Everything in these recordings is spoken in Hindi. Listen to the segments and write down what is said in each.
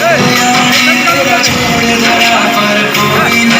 तेरा छोड़ धरा पर कोई नहीं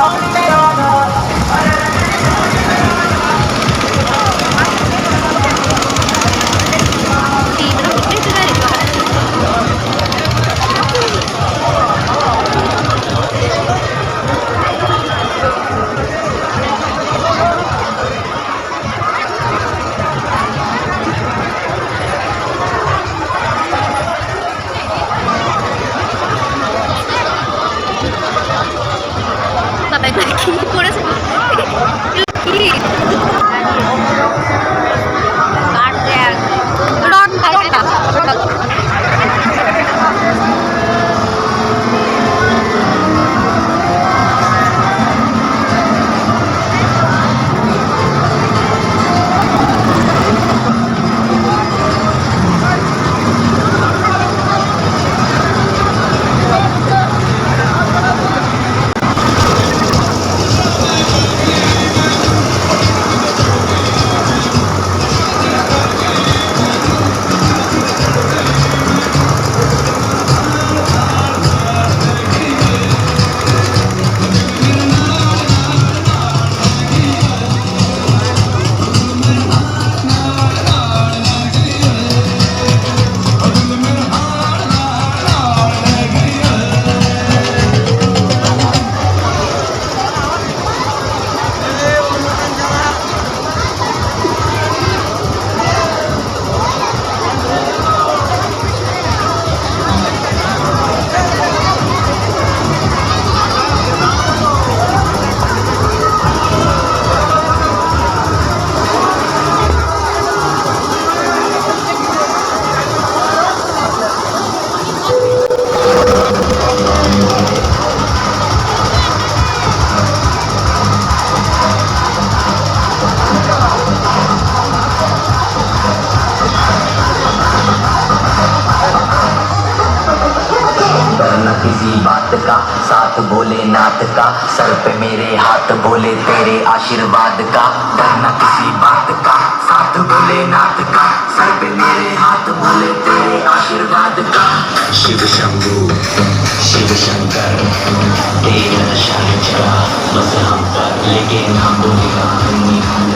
감사합니다. बात का साथ बोले नाथ का। सर पे मेरे हाथ बोले, तेरे आशीर्वाद का। डरना किसी बात का। साथ बोले नाथ का। सर पे मेरे हाथ बोले, तेरे आशीर्वाद का। शिव शंभु, शिव शंकर, तेरा शान चढ़ा। बस हम पर लेकिन हम बोलेगा।